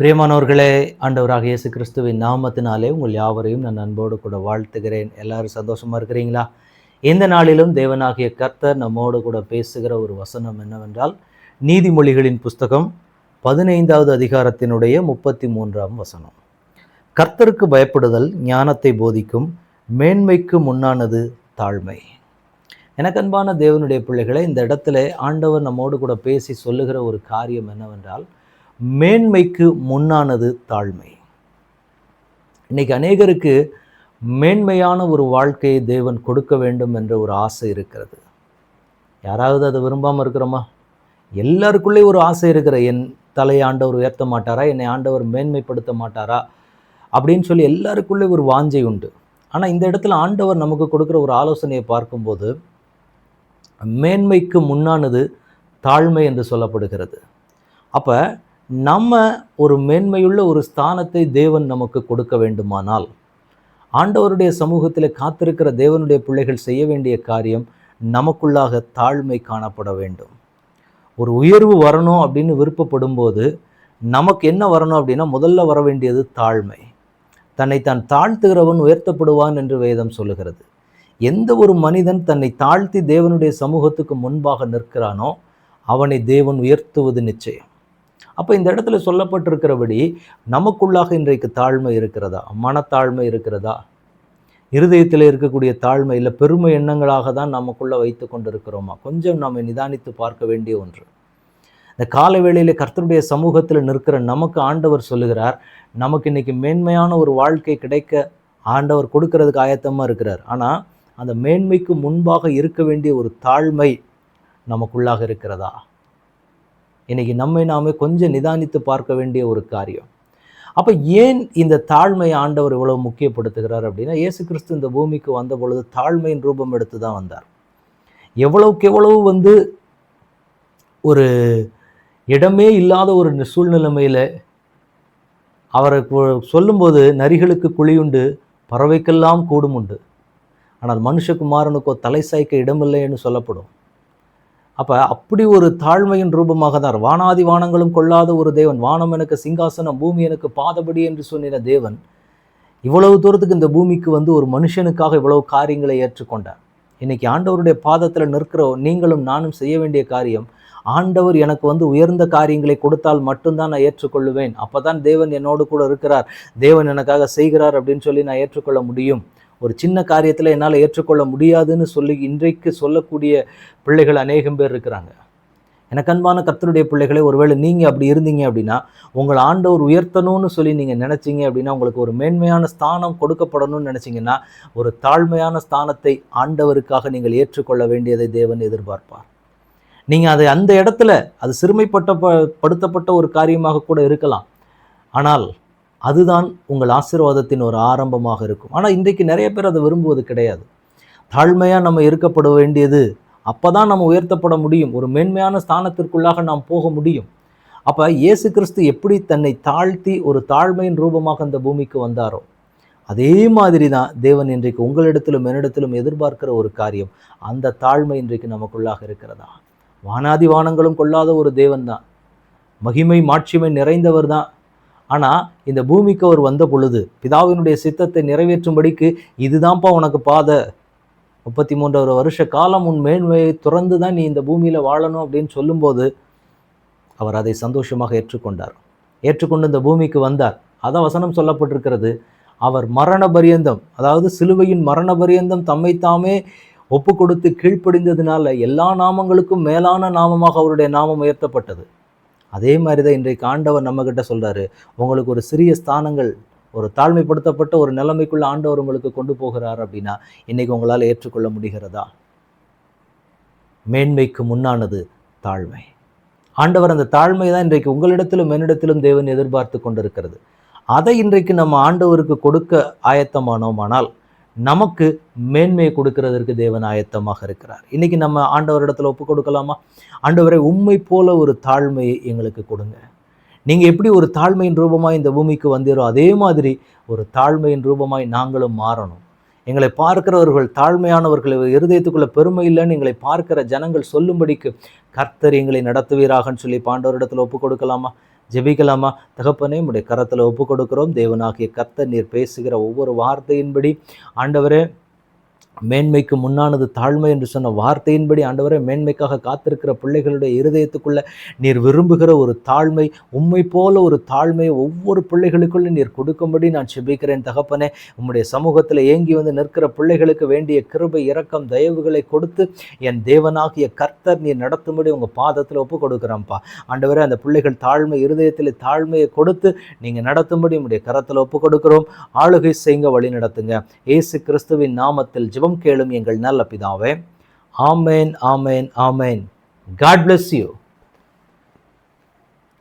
பிரியமானவர்களே ஆண்டவராக இயேசு கிறிஸ்துவின் நாமத்தினாலே உங்கள் யாவரையும் நான் அன்போடு கூட வாழ்த்துகிறேன். எல்லாரும் சந்தோஷமாக இருக்கிறீங்களா? இந்த நாளிலும் தேவனாகிய கர்த்தர் நம்மோடு கூட பேசுகிற ஒரு வசனம் என்னவென்றால் நீதிமொழிகளின் புஸ்தகம் பதினைந்தாவது அதிகாரத்தினுடைய முப்பத்தி மூன்றாம் வசனம். கர்த்தருக்கு பயப்படுதல் ஞானத்தை போதிக்கும் மேன்மைக்கு முன்னானது தாழ்மை. எனக்கு அன்பான தேவனுடைய பிள்ளைகளை இந்த இடத்துல ஆண்டவர் நம்மோடு கூட பேசி சொல்லுகிற ஒரு காரியம் என்னவென்றால் மேன்மைக்கு முன்னானது தாழ்மை. இன்னைக்கு அநேகருக்கு மேன்மையான ஒரு வாழ்க்கையை தேவன் கொடுக்க வேண்டும் என்ற ஒரு ஆசை இருக்கிறது. யாராவது அதை விரும்பாமல் இருக்கிறோமா? எல்லாருக்குள்ளே ஒரு ஆசை இருக்கிற என் தலையை ஆண்டவர் உயர்த்த மாட்டாரா? என்னை ஆண்டவர் மேன்மைப்படுத்த மாட்டாரா? அப்படின்னு சொல்லி எல்லாருக்குள்ளே ஒரு வாஞ்சை உண்டு. ஆனால் இந்த இடத்துல ஆண்டவர் நமக்கு கொடுக்குற ஒரு ஆலோசனையை பார்க்கும்போது மேன்மைக்கு முன்னானது தாழ்மை என்று சொல்லப்படுகிறது. அப்போ நம்ம ஒரு மேன்மையுள்ள ஒரு ஸ்தானத்தை தேவன் நமக்கு கொடுக்க வேண்டுமானால் ஆண்டவருடைய சமூகத்தில் காத்திருக்கிற தேவனுடைய பிள்ளைகள் செய்ய வேண்டிய காரியம் நமக்குள்ளாக தாழ்மை காணப்பட வேண்டும். ஒரு உயர்வு வரணும் அப்படின்னு விருப்பப்படும்போது நமக்கு என்ன வரணும் அப்படின்னா முதல்ல வர வேண்டியது தாழ்மை. தன்னை தான் தாழ்த்துகிறவன் உயர்த்தப்படுவான் என்று வேதம் சொல்லுகிறது. எந்த ஒரு மனிதன் தன்னை தாழ்த்தி தேவனுடைய சமூகத்துக்கு முன்பாக நிற்கிறானோ அவனை தேவன் உயர்த்துவது நிச்சயம். அப்போ இந்த இடத்துல சொல்லப்பட்டிருக்கிறபடி நமக்குள்ளாக இன்றைக்கு தாழ்மை இருக்கிறதா? மனத்தாழ்மை இருக்கிறதா? இருதயத்தில் இருக்கக்கூடிய தாழ்மை இல்லை பெருமை எண்ணங்களாக தான் நமக்குள்ளே வைத்து கொண்டிருக்கிறோமா? கொஞ்சம் நாம் நிதானித்து பார்க்க வேண்டிய ஒன்று. இந்த கால வேளையில் கர்த்தருடைய சமூகத்தில் நிற்கிற நமக்கு ஆண்டவர் சொல்லுகிறார் நமக்கு இன்னைக்கு மேன்மையான ஒரு வாழ்க்கை கிடைக்க ஆண்டவர் கொடுக்கறதுக்கு ஆயத்தமாக இருக்கிறார். ஆனால் அந்த மேன்மைக்கு முன்பாக இருக்க வேண்டிய ஒரு தாழ்மை நமக்குள்ளாக இருக்கிறதா? இன்றைக்கி நம்மை நாமே கொஞ்சம் நிதானித்து பார்க்க வேண்டிய ஒரு காரியம். அப்போ ஏன் இந்த தாழ்மையை ஆண்டவர் இவ்வளவு முக்கியப்படுத்துகிறார் அப்படின்னா இயேசு கிறிஸ்து இந்த பூமிக்கு வந்த பொழுது தாழ்மையின் ரூபம் எடுத்து தான் வந்தார். எவ்வளவுக்கு எவ்வளவு வந்து ஒரு இடமே இல்லாத ஒரு சூழ்நிலைமையில் அவரை சொல்லும்போது நரிகளுக்கு குழியுண்டு பறவைக்கெல்லாம் கூடும் உண்டு. ஆனால் மனுஷகுமாரனுக்கோ தலை சாய்க்க இடமில்லைன்னு சொல்லப்படும். அப்போ அப்படி ஒரு தாழ்மையின் ரூபமாக தான் வானாதி வானங்களும் கொள்ளாத ஒரு தேவன் வானம் எனக்கு சிங்காசனம் பூமி எனக்கு பாதபடி என்று சொன்னின தேவன் இவ்வளவு தூரத்துக்கு இந்த பூமிக்கு வந்து ஒரு மனுஷனுக்காக இவ்வளவு காரியங்களை ஏற்றுக்கொண்டார். இன்னைக்கு ஆண்டவருடைய பாதத்தில் நிற்கிற நீங்களும் நானும் செய்ய வேண்டிய காரியம் ஆண்டவர் எனக்கு வந்து உயர்ந்த காரியங்களை கொடுத்தால் மட்டும்தான் நான் ஏற்றுக்கொள்ளுவேன். அப்பதான் தேவன் என்னோடு கூட இருக்கிறார். தேவன் எனக்காக செய்கிறார் அப்படின்னு சொல்லி நான் ஏற்றுக்கொள்ள முடியும். ஒரு சின்ன காரியத்தில் என்னால் ஏற்றுக்கொள்ள முடியாதுன்னு சொல்லி இன்றைக்கு சொல்லக்கூடிய பிள்ளைகள் அநேகம் பேர் இருக்கிறாங்க. எனக்கு அன்பான கர்த்தருடைய பிள்ளைகளே ஒருவேளை நீங்கள் அப்படி இருந்தீங்க அப்படின்னா உங்களை ஆண்டவர் உயர்த்தணும்னு சொல்லி நீங்கள் நினச்சிங்க அப்படின்னா உங்களுக்கு ஒரு மேன்மையான ஸ்தானம் கொடுக்கப்படணும்னு நினச்சிங்கன்னா ஒரு தாழ்மையான ஸ்தானத்தை ஆண்டவருக்காக நீங்கள் ஏற்றுக்கொள்ள வேண்டியதை தேவன் எதிர்பார்ப்பார். நீங்கள் அதை அந்த இடத்துல அது சிறுமைப்பட்ட ப- படுத்தப்பட்ட ஒரு காரியமாக கூட இருக்கலாம். ஆனால் அதுதான் உங்கள் ஆசீர்வாதத்தின் ஒரு ஆரம்பமாக இருக்கும். ஆனால் இன்றைக்கு நிறைய பேர் அதை விரும்புவது கிடையாது. தாழ்மையாக நம்ம இருக்கப்பட வேண்டியது அப்போ தான் நம்ம உயர்த்தப்பட முடியும். ஒரு மேன்மையான ஸ்தானத்திற்குள்ளாக நாம் போக முடியும். அப்போ இயேசு கிறிஸ்து எப்படி தன்னை தாழ்த்தி ஒரு தாழ்மையின் ரூபமாக அந்த பூமிக்கு வந்தாரோ அதே மாதிரி தான் தேவன் இன்றைக்கு உங்களிடத்திலும் என்னிடத்திலும் எதிர்பார்க்கிற ஒரு காரியம். அந்த தாழ்மை இன்றைக்கு நமக்குள்ளாக இருக்கிறதா? வானாதி வானங்களும் கொள்ளாத ஒரு தேவன் தான் மகிமை மாட்சிமை நிறைந்தவர் தான் ஆனால் இந்த பூமிக்கு அவர் வந்த பொழுது பிதாவினுடைய சித்தத்தை நிறைவேற்றும்படிக்கு இதுதான்ப்பா உனக்கு பாதை. முப்பத்தி மூன்றாவது வருஷ காலம் உன் மேன்மையை துறந்து தான் நீ இந்த பூமியில் வாழணும் அப்படின்னு சொல்லும்போது அவர் அதை சந்தோஷமாக ஏற்றுக்கொண்டார். ஏற்றுக்கொண்டு இந்த பூமிக்கு வந்தார். அதான் வசனம் சொல்லப்பட்டிருக்கிறது. அவர் மரண பரியந்தம் அதாவது சிலுவையின் மரண பரியந்தம் தம்மைத்தாமே ஒப்பு கொடுத்து கீழ்ப்படிந்ததுனால எல்லா நாமங்களுக்கும் மேலான நாமமாக அவருடைய நாமம் உயர்த்தப்பட்டது. அதே மாதிரி தான் இன்றைக்கு ஆண்டவர் நம்மக்கிட்ட சொல்கிறாரு உங்களுக்கு ஒரு சிறிய ஸ்தானங்கள் ஒரு தாழ்மைப்படுத்தப்பட்ட ஒரு நிலைமைக்குள்ள ஆண்டவர் உங்களுக்கு கொண்டு போகிறார் அப்படின்னா இன்றைக்கி உங்களால் ஏற்றுக்கொள்ள முடிகிறதா? மேன்மைக்கு முன்னானது தாழ்மை. ஆண்டவர் அந்த தாழ்மை தான் இன்றைக்கு உங்களிடத்திலும் என்னிடத்திலும் தேவன் எதிர்பார்த்து கொண்டிருக்கிறது. அதை இன்றைக்கு நம்ம ஆண்டவருக்கு கொடுக்க ஆயத்தமானோமானால் நமக்கு மேன்மையை கொடுக்கறதற்கு தேவன் ஆயத்தமாக இருக்கிறார். இன்னைக்கு நம்ம ஆண்டவரிடத்துல ஒப்பு கொடுக்கலாமா? ஆண்டவரை உண்மை போல ஒரு தாழ்மையை எங்களுக்கு கொடுங்க. நீங்க எப்படி ஒரு தாழ்மையின் ரூபமாய் இந்த பூமிக்கு வந்தீரோ அதே மாதிரி ஒரு தாழ்மையின் ரூபமாய் நாங்களும் மாறணும். எங்களை பார்க்கிறவர்கள் தாழ்மையானவர்கள் இருதயத்துக்குள்ள பெருமை இல்லைன்னு எங்களை பார்க்கிற ஜனங்கள் சொல்லும்படிக்கு கர்த்தர் எங்களை நடத்துவீராகன்னு சொல்லி பாண்டவரிடத்தில் ஒப்பு கொடுக்கலாமா? ஜெபிக்கலாமா? தகப்பனே உடைய கரத்தில் ஒப்பு கொடுக்கிறோம் தேவனாகிய கத்த நீர் பேசுகிற ஒவ்வொரு வார்த்தையின்படி. ஆண்டவரே மேன்மைக்கு முன்னானது தாழ்மை என்று சொன்ன வார்த்தையின்படி ஆண்டவரே மேன்மைக்காக காத்திருக்கிற பிள்ளைகளுடைய இருதயத்துக்குள்ள நீர் விரும்புகிற ஒரு தாழ்மை உண்மை போல ஒரு தாழ்மையை ஒவ்வொரு பிள்ளைகளுக்குள்ள நீர் கொடுக்கும்படி நான் செபிக்கிறேன் தகப்பனே. உம்முடைய சமூகத்தில் ஏங்கி வந்து நிற்கிற பிள்ளைகளுக்கு வேண்டிய கிருபை இரக்கம் தயவுகளை கொடுத்து என் தேவனாகிய கர்த்தர் நீர் நடத்தும்படி உங்கள் பாதத்தில் ஒப்பு கொடுக்குறான்ப்பா. ஆண்டவரே அந்த பிள்ளைகள் தாழ்மை இருதயத்தில் தாழ்மையை கொடுத்து நீங்கள் நடத்தும்படி உங்களுடைய கரத்தில் ஒப்பு கொடுக்குறோம். ஆளுகை செய்யுங்க வழி நடத்துங்க இயேசு கிறிஸ்துவின் நாமத்தில் ஜெபம் கேளும் எங்கள் நல்ல பிதாவே. ஆமேன் ஆமேன் ஆமேன். God bless you